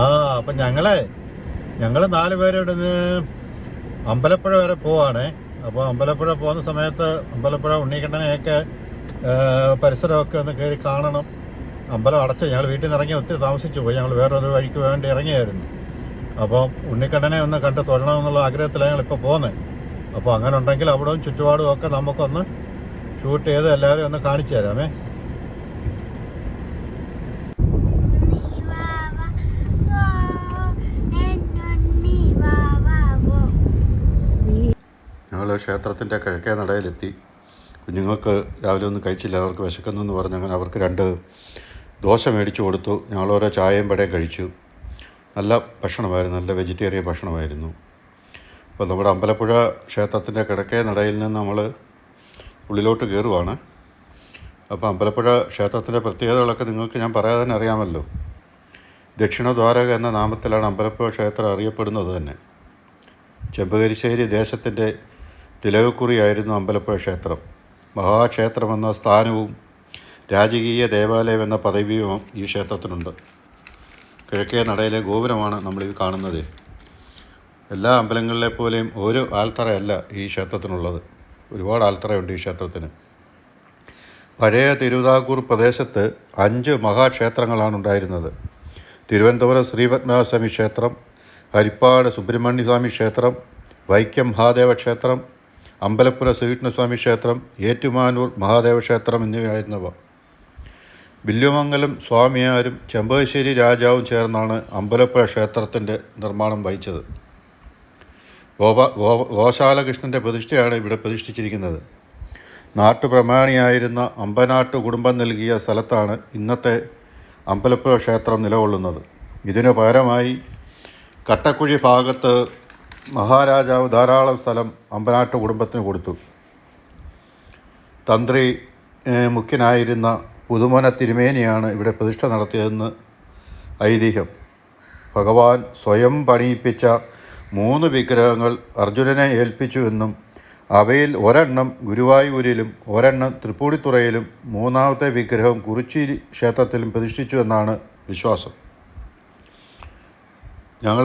ആ അപ്പം ഞങ്ങളെ ഞങ്ങൾ നാല് പേരുടെ അമ്പലപ്പുഴ വരെ പോവാണേ. അപ്പോൾ അമ്പലപ്പുഴ പോകുന്ന സമയത്ത് അമ്പലപ്പുഴ ഉണ്ണിക്കണ്ണനെയൊക്കെ പരിസരമൊക്കെ ഒന്ന് കയറി കാണണം. അമ്പലം അടച്ചു ഞങ്ങൾ വീട്ടിൽ നിന്ന് ഇറങ്ങി ഒത്തിരി താമസിച്ചു പോയി. ഞങ്ങൾ വേറെ ഒരു വഴിക്ക് വേണ്ടി ഇറങ്ങിയായിരുന്നു. അപ്പോൾ ഉണ്ണിക്കണ്ണനെ ഒന്ന് കണ്ട് തൊഴണമെന്നുള്ള ആഗ്രഹത്തിലാണ് ഞങ്ങൾ ഇപ്പോൾ പോകുന്നത് അപ്പോൾ അങ്ങനെ ഉണ്ടെങ്കിൽ അവിടെയും ചുറ്റുപാടും ഒക്കെ നമുക്കൊന്ന് ഷൂട്ട് ചെയ്ത് എല്ലാവരും ഒന്ന് കാണിച്ചു തരാമേ. ഞങ്ങൾ ക്ഷേത്രത്തിന്റെ കിഴക്കേ നടയിലെത്തി. കുഞ്ഞുങ്ങൾക്ക് രാവിലെ ഒന്നും കഴിച്ചില്ല. അവർക്ക് വിശക്കുന്നു എന്ന് അങ്ങനെ അവർക്ക് രണ്ട് ദോശ മേടിച്ചു കൊടുത്തു. ഞങ്ങൾ ഓരോ ചായയും പടയും കഴിച്ചു. നല്ല ഭക്ഷണമായിരുന്നു. നല്ല വെജിറ്റേറിയൻ ഭക്ഷണമായിരുന്നു. അപ്പോൾ നമ്മുടെ അമ്പലപ്പുഴ ക്ഷേത്രത്തിന്റെ കിഴക്കേ നടയിൽ നിന്ന് നമ്മൾ ഉള്ളിലോട്ട് കയറുവാണ്. അപ്പോൾ അമ്പലപ്പുഴ ക്ഷേത്രത്തിന്റെ പ്രത്യേകതകളൊക്കെ നിങ്ങൾക്ക് ഞാൻ പറയാതെ തന്നെ അറിയാമല്ലോ. ദക്ഷിണദ്വാരക എന്ന നാമത്തിലാണ് അമ്പലപ്പുഴ ക്ഷേത്രം അറിയപ്പെടുന്നത് തന്നെ. ചെമ്പകരിശ്ശേരി ദേശത്തിന്റെ തിലകക്കുറിയായിരുന്നു അമ്പലപ്പുഴ ക്ഷേത്രം. മഹാക്ഷേത്രമെന്ന സ്ഥാനവും രാജകീയ ദേവാലയം എന്ന പദവിയും ഈ ക്ഷേത്രത്തിനുണ്ട്. കിഴക്കേ നടയിലെ ഗോപുരമാണ് നമ്മൾ ഈ കാണുന്നത്. എല്ലാ അമ്പലങ്ങളിലെ പോലെയും ഒരു ആൽത്തറയല്ല ഈ ക്ഷേത്രത്തിനുള്ളത്. ഒരുപാട് ആൽത്തറയുണ്ട് ഈ ക്ഷേത്രത്തിന്. പഴയ തിരുവിതാംകൂർ പ്രദേശത്ത് അഞ്ച് മഹാക്ഷേത്രങ്ങളാണ് ഉണ്ടായിരുന്നത്. തിരുവനന്തപുരം ശ്രീപത്മനാഭസ്വാമി ക്ഷേത്രം ഹരിപ്പാട് സുബ്രഹ്മണ്യസ്വാമി ക്ഷേത്രം വൈക്കം മഹാദേവ ക്ഷേത്രം അമ്പലപ്പുര ശ്രീകൃഷ്ണസ്വാമി ക്ഷേത്രം ഏറ്റുമാനൂർ മഹാദേവ ക്ഷേത്രം എന്നിവയായിരുന്നവ. വില്ലുമംഗലം സ്വാമിയാരും ചെമ്പകശ്ശേരി രാജാവും ചേർന്നാണ് അമ്പലപ്പുഴ ക്ഷേത്രത്തിന്റെ നിർമ്മാണം വഹിച്ചത്. ഗോപ ഗോ ഗോശാലകൃഷ്ണന്റെ പ്രതിഷ്ഠയാണ് ഇവിടെ പ്രതിഷ്ഠിച്ചിരിക്കുന്നത്. നാട്ടുപ്രമാണിയായിരുന്ന അമ്പനാട്ടു കുടുംബം നൽകിയ സ്ഥലത്താണ് ഇന്നത്തെ അമ്പലപ്പുഴ ക്ഷേത്രം നിലകൊള്ളുന്നത്. ഇതിനു പകരമായി കട്ടക്കുഴി ഭാഗത്ത് മഹാരാജാവ് ധാരാളം സ്ഥലം അമ്പനാട്ട് കുടുംബത്തിന് കൊടുത്തു. തന്ത്രി മുഖ്യനായിരുന്ന പുതുമന തിരുമേനിയാണ് ഇവിടെ പ്രതിഷ്ഠ നടത്തിയതെന്ന് ഐതിഹ്യം. ഭഗവാൻ സ്വയം പണിയിപ്പിച്ച മൂന്ന് വിഗ്രഹങ്ങൾ അർജുനനെ ഏൽപ്പിച്ചുവെന്നും അവയിൽ ഒരെണ്ണം ഗുരുവായൂരിലും ഒരെണ്ണം തൃപ്പൂണിത്തുറയിലും മൂന്നാമത്തെ വിഗ്രഹം കുറിച്ചി ക്ഷേത്രത്തിലും പ്രതിഷ്ഠിച്ചുവെന്നാണ് വിശ്വാസം. ഞങ്ങൾ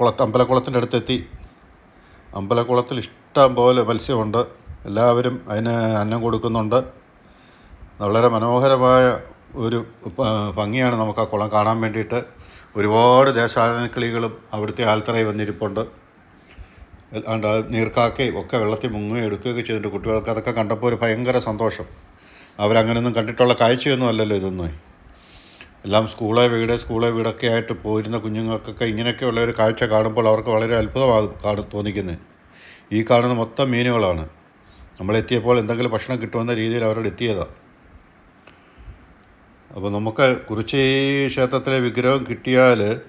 കുളത്ത് അമ്പലക്കുളത്തിന്റെ അടുത്തെത്തി. അമ്പലക്കുളത്തിൽ ഇഷ്ടം പോലെ മത്സ്യമുണ്ട്. എല്ലാവരും അതിന് അന്നം കൊടുക്കുന്നുണ്ട്. വളരെ മനോഹരമായ ഒരു ഭംഗിയാണ് നമുക്ക് ആ കുളം കാണാൻ വേണ്ടിയിട്ട്. ഒരുപാട് ദേശാടനക്കിളികളും അവിടുത്തെ ആൽത്തറയിൽ വന്നിരിപ്പുണ്ട്. അണ്ട് നീർക്കാക്കയും ഒക്കെ വെള്ളത്തിൽ മുങ്ങുകയും എടുക്കുകയൊക്കെ ചെയ്തിട്ടുണ്ട്. കുട്ടികൾക്ക് അതൊക്കെ കണ്ടപ്പോൾ ഒരു ഭയങ്കര സന്തോഷം. അവരങ്ങനെയൊന്നും കണ്ടിട്ടുള്ള കാഴ്ചയൊന്നും അല്ലല്ലോ ഇതൊന്നും. എല്ലാം സ്കൂളെ വീട് സ്കൂളെ വീടൊക്കെ ആയിട്ട് പോയിരുന്ന കുഞ്ഞുങ്ങൾക്കൊക്കെ ഇങ്ങനെയൊക്കെയുള്ള ഒരു കാഴ്ച കാണുമ്പോൾ അവർക്ക് വളരെ അത്ഭുതമാണ് കാണു തോന്നിക്കുന്നത് ഈ കാണുന്ന മൊത്തം മീനുകളാണ്. നമ്മളെത്തിയപ്പോൾ എന്തെങ്കിലും ഭക്ഷണം കിട്ടുമെന്ന രീതിയിൽ അവരോട് എത്തിയതാണ് അപ്പോൾ നമുക്ക് കുറിച്ചി ക്ഷേത്രത്തിലെ വിഗ്രഹം കിട്ടിയാൽ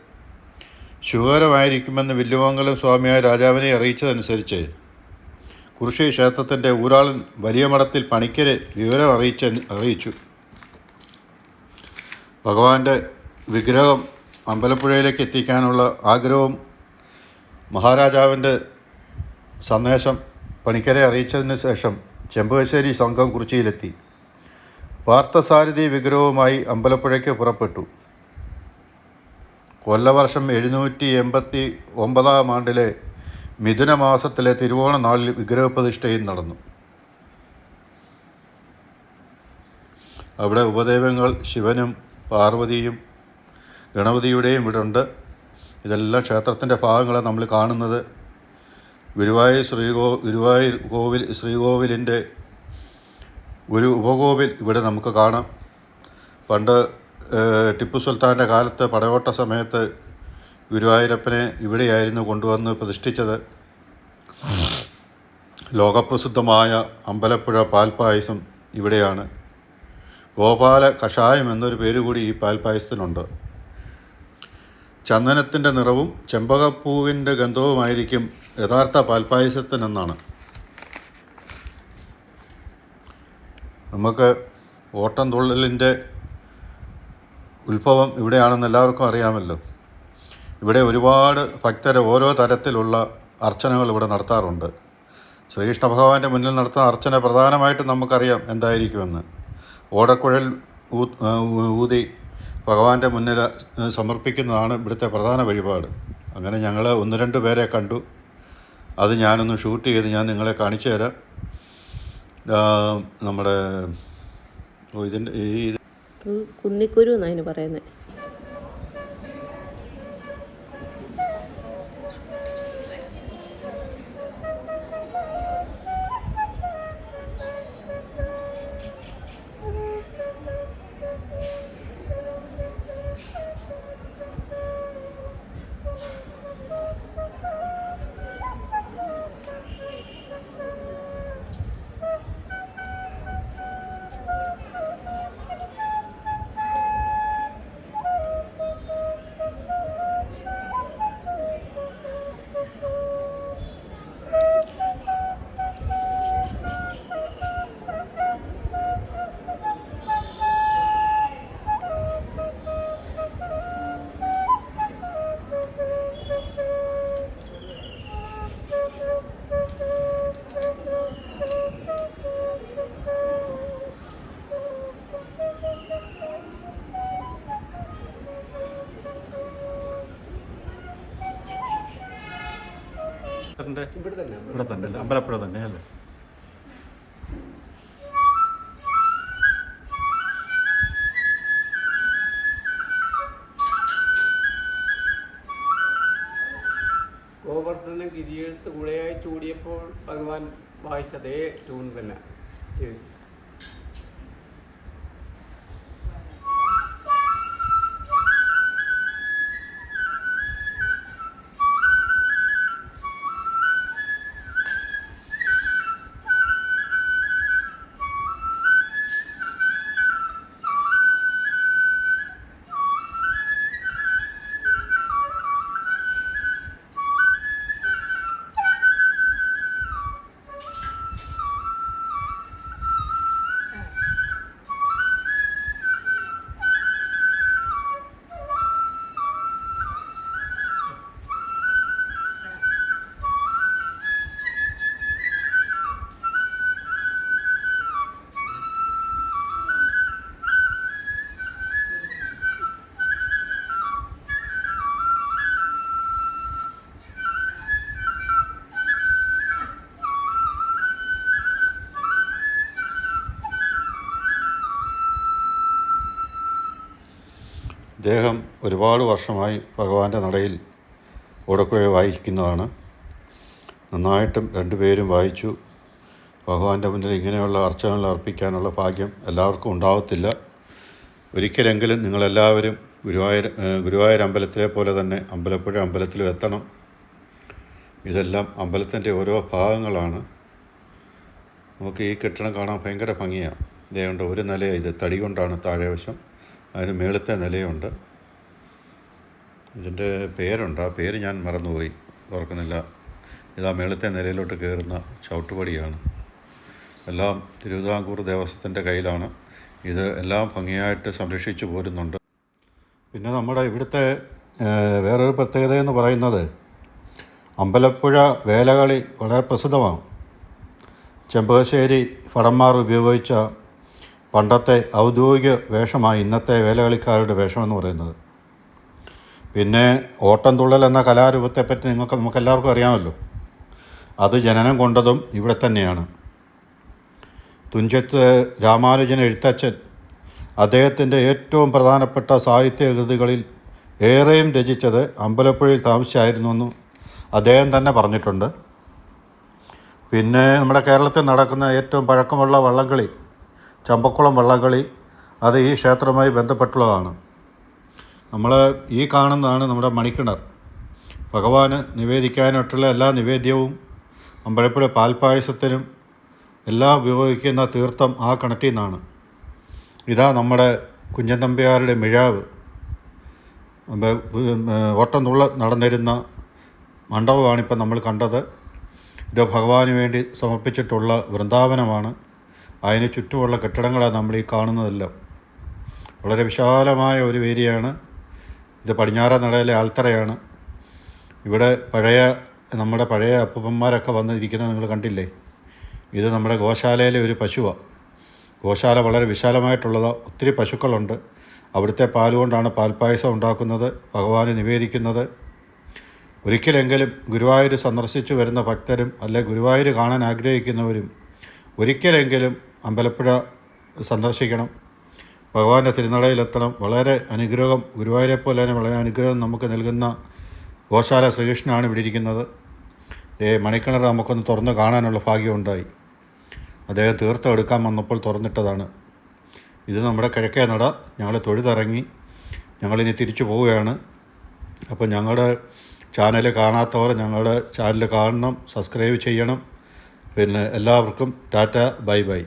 ശുഭകരമായിരിക്കുമെന്ന് വില്ലുമംഗലം സ്വാമിയായ രാജാവിനെ അറിയിച്ചതനുസരിച്ച് കുറിശി ക്ഷേത്രത്തിന്റെ ഊരാളൻ വലിയ മഠത്തിൽ പണിക്കരെ വിവരം അറിയിച്ച അറിയിച്ചു. ഭഗവാന്റെ വിഗ്രഹം അമ്പലപ്പുഴയിലേക്ക് എത്തിക്കാനുള്ള ആഗ്രഹവും മഹാരാജാവിന്റെ സന്ദേശം പണിക്കരെ അറിയിച്ചതിന് ശേഷം ചെമ്പകശ്ശേരി സംഘം കുറിച്ചിയിലെത്തി. പാർത്ഥസാരഥി വിഗ്രഹവുമായി അമ്പലപ്പുഴയ്ക്ക് പുറപ്പെട്ടു. കൊല്ലവർഷം എഴുന്നൂറ്റി എൺപത്തി ഒമ്പതാം ആണ്ടിലെ മിഥുന മാസത്തിലെ തിരുവോണ നാളിൽ വിഗ്രഹപ്രതിഷ്ഠയും നടന്നു. അവിടെ ഉപദേവങ്ങൾ ശിവനും പാർവതിയും ഗണപതിയുടെയും വീടുണ്ട്. ഇതെല്ലാം ക്ഷേത്രത്തിന്റെ ഭാഗങ്ങളാണ് നമ്മൾ കാണുന്നത്. ഗുരുവായൂർ ശ്രീകോ ഗുരുവായൂർ കോവിൽ ശ്രീകോവിലിന്റെ ഒരു ഉപകോവിൽ ഇവിടെ നമുക്ക് കാണാം. പണ്ട് ടിപ്പു സുൽത്താന്റെ കാലത്ത് പടയോട്ട സമയത്ത് ഗുരുവായൂരപ്പനെ ഇവിടെയായിരുന്നു കൊണ്ടുവന്ന് പ്രതിഷ്ഠിച്ചത്. ലോകപ്രസിദ്ധമായ അമ്പലപ്പുഴ പാൽപ്പായസം ഇവിടെയാണ്. ഗോപാല കഷായം എന്നൊരു പേര് കൂടി ഈ പാൽപ്പായസത്തിനുണ്ട് ചന്ദനത്തിന്റെ നിറവും ചെമ്പകപ്പൂവിന്റെ ഗന്ധവുമായിരിക്കും യഥാർത്ഥ പാൽപ്പായസത്തിനെന്നാണ്. നമുക്ക് ഓട്ടം തുള്ളലിന്റെ ഉത്ഭവം ഇവിടെയാണെന്ന് എല്ലാവർക്കും അറിയാമല്ലോ. ഇവിടെ ഒരുപാട് ഭക്തർ ഓരോ തരത്തിലുള്ള അർച്ചനകൾ ഇവിടെ നടത്താറുണ്ട്. ശ്രീകൃഷ്ണ ഭഗവാന്റെ മുന്നിൽ നടത്തുന്ന അർച്ചന പ്രധാനമായിട്ടും നമുക്കറിയാം എന്തായിരിക്കുമെന്ന്. ഓടക്കുഴൽ ഊതി ഭഗവാന്റെ മുന്നിൽ സമർപ്പിക്കുന്നതാണ് ഇവിടുത്തെ പ്രധാന വഴിപാട്. അങ്ങനെ ഞങ്ങൾ ഒന്ന് രണ്ട് പേരെ കണ്ടു. അത് ഞാനൊന്ന് ഷൂട്ട് ചെയ്ത് ഞാൻ നിങ്ങളെ കാണിച്ചു തരാം. നമ്മുടെ ഇതിന്റെ ഈ കുന്നിക്കുരു എന്നാണ് അതിന് പറയുന്നത് ഇവിടെ ഇവിടെ തന്നെ അല്ലേ? അമ്പലപ്പുഴ തന്നെ അല്ലേ ഗോവർദ്ധനം കിരിയെഴുത്ത് കുഴയായി ചൂടിയപ്പോൾ ഭഗവാൻ വായിച്ചതേ ട്യൂൺ തന്നെ ഇത്. അദ്ദേഹം ഒരുപാട് വർഷമായി ഭഗവാന്റെ നടയിൽ ഓടക്കുഴ വായിക്കുന്നതാണ്. നന്നായിട്ടും രണ്ടുപേരും വായിച്ചു. ഭഗവാന്റെ മുന്നിൽ ഇങ്ങനെയുള്ള അർച്ചനകൾ അർപ്പിക്കാനുള്ള ഭാഗ്യം എല്ലാവർക്കും ഉണ്ടാവത്തില്ല. ഒരിക്കലെങ്കിലും നിങ്ങളെല്ലാവരും ഗുരുവായൂർ ഗുരുവായൂർ അമ്പലത്തിലെ പോലെ തന്നെ അമ്പലപ്പുഴ അമ്പലത്തിലും എത്തണം. ഇതെല്ലാം അമ്പലത്തിന്റെ ഓരോ ഭാഗങ്ങളാണ്. നമുക്ക് ഈ കെട്ടിടം കാണാൻ ഭയങ്കര ഭംഗിയാണ് ഇതേകൊണ്ട് ഒരു നിലയാണ് ഇത് തടി കൊണ്ടാണ് താഴെ വശം. അതിന് മേളത്തെ നിലയുണ്ട്. ഇതിന്റെ പേരുണ്ട്. ആ പേര് ഞാൻ മറന്നുപോയി. ഓർക്കുന്നില്ല. ഇതാ മേളത്തെ നിലയിലോട്ട് കയറുന്ന ചവിട്ടുപടിയാണ്. എല്ലാം തിരുവിതാംകൂർ ദേവസ്വത്തിന്റെ കയ്യിലാണ്. ഇത് എല്ലാം ഭംഗിയായിട്ട് സംരക്ഷിച്ചു പോരുന്നുണ്ട്. പിന്നെ നമ്മുടെ ഇവിടുത്തെ വേറൊരു പ്രത്യേകത എന്ന് പറയുന്നത് അമ്പലപ്പുഴ വേലകളി വളരെ പ്രസിദ്ധമാണ്. ചെമ്പകശ്ശേരി ഭടന്മാർ ഉപയോഗിച്ച പണ്ടത്തെ ഔദ്യോഗിക വേഷമായി ഇന്നത്തെ വേലകളിക്കാരുടെ വേഷമെന്ന് പറയുന്നത്. പിന്നെ ഓട്ടം തുള്ളൽ എന്ന കലാരൂപത്തെപ്പറ്റി നിങ്ങൾക്ക് നമുക്കെല്ലാവർക്കും അറിയാമല്ലോ. അത് ജനനം കൊണ്ടതും ഇവിടെ തന്നെയാണ്. തുഞ്ചത്ത് രാമാനുജൻ എഴുത്തച്ഛൻ അദ്ദേഹത്തിന്റെ ഏറ്റവും പ്രധാനപ്പെട്ട സാഹിത്യ കൃതികളിൽ ഏറെയും രചിച്ചത് അമ്പലപ്പുഴയിൽ താമസിച്ചായിരുന്നുവെന്ന് അദ്ദേഹം തന്നെ പറഞ്ഞിട്ടുണ്ട്. പിന്നെ നമ്മുടെ കേരളത്തിൽ നടക്കുന്ന ഏറ്റവും പഴക്കമുള്ള വള്ളംകളി ചമ്പക്കുളം വള്ളംകളി അത് ഈ ക്ഷേത്രവുമായി ബന്ധപ്പെട്ടുള്ളതാണ്. നമ്മൾ ഈ കാണുന്നതാണ് നമ്മുടെ മണിക്കിണർ. ഭഗവാന് നിവേദിക്കാനായിട്ടുള്ള എല്ലാ നിവേദ്യവും അമ്പലപ്പുഴ പാൽപ്പായസത്തിനും എല്ലാം ഉപയോഗിക്കുന്ന തീർത്ഥം ആ കിണറ്റിൽ നിന്നാണ്. ഇതാ നമ്മുടെ കുഞ്ഞൻ തമ്പിയാരുടെ മിഴാവ് ഓട്ടം തുള്ള നടന്നിരുന്ന മണ്ഡപമാണിപ്പോൾ നമ്മൾ കണ്ടത്. ഇത് ഭഗവാന് വേണ്ടി സമർപ്പിച്ചിട്ടുള്ള വൃന്ദാവനമാണ്. അതിന് ചുറ്റുമുള്ള കെട്ടിടങ്ങളാണ് നമ്മൾ ഈ കാണുന്നതെല്ലാം. വളരെ വിശാലമായ ഒരു ഏരിയയാണ്. ഇത് പടിഞ്ഞാറ നടയിലെ ആൽത്തറയാണ്. ഇവിടെ പഴയ നമ്മുടെ പഴയ അപ്പൂപ്പന്മാരൊക്കെ വന്നിരിക്കുന്നത് നിങ്ങൾ കണ്ടില്ലേ? ഇത് നമ്മുടെ ഗോശാലയിലെ ഒരു പശുവാണ് ഗോശാല വളരെ വിശാലമായിട്ടുള്ളത് ഒത്തിരി പശുക്കളുണ്ട്. അവിടുത്തെ പാലുകൊണ്ടാണ് പാൽപ്പായസം ഉണ്ടാക്കുന്നത് ഭഗവാന് നിവേദിക്കുന്നത്. ഒരിക്കലെങ്കിലും ഗുരുവായൂർ സന്ദർശിച്ചു വരുന്ന ഭക്തരും അല്ലെ ഗുരുവായൂർ കാണാൻ ആഗ്രഹിക്കുന്നവരും ഒരിക്കലെങ്കിലും അമ്പലപ്പുഴ സന്ദർശിക്കണം. ഭഗവാന്റെ തിരുനടയിലെത്തണം. വളരെ അനുഗ്രഹം ഗുരുവായൂരെ പോലെ തന്നെ വളരെ അനുഗ്രഹം നമുക്ക് നൽകുന്ന ഗോശാല ശ്രീകൃഷ്ണനാണ് ഇവിടെ ഇരിക്കുന്നത്. ഏ മണിക്കിണർ നമുക്കൊന്ന് തുറന്ന് കാണാനുള്ള ഭാഗ്യമുണ്ടായി. അദ്ദേഹം തീർത്ഥം എടുക്കാൻ വന്നപ്പോൾ തുറന്നിട്ടതാണ്. ഇത് നമ്മുടെ കിഴക്കേ നട. ഞങ്ങൾ തൊഴുതിറങ്ങി ഞങ്ങളിനി തിരിച്ചു പോവുകയാണ്. അപ്പോൾ ഞങ്ങളുടെ ചാനൽ കാണാത്തവർ ഞങ്ങളുടെ ചാനൽ കാണണം സബ്സ്ക്രൈബ് ചെയ്യണം. പിന്നെ എല്ലാവർക്കും ടാറ്റ ബൈ ബൈ.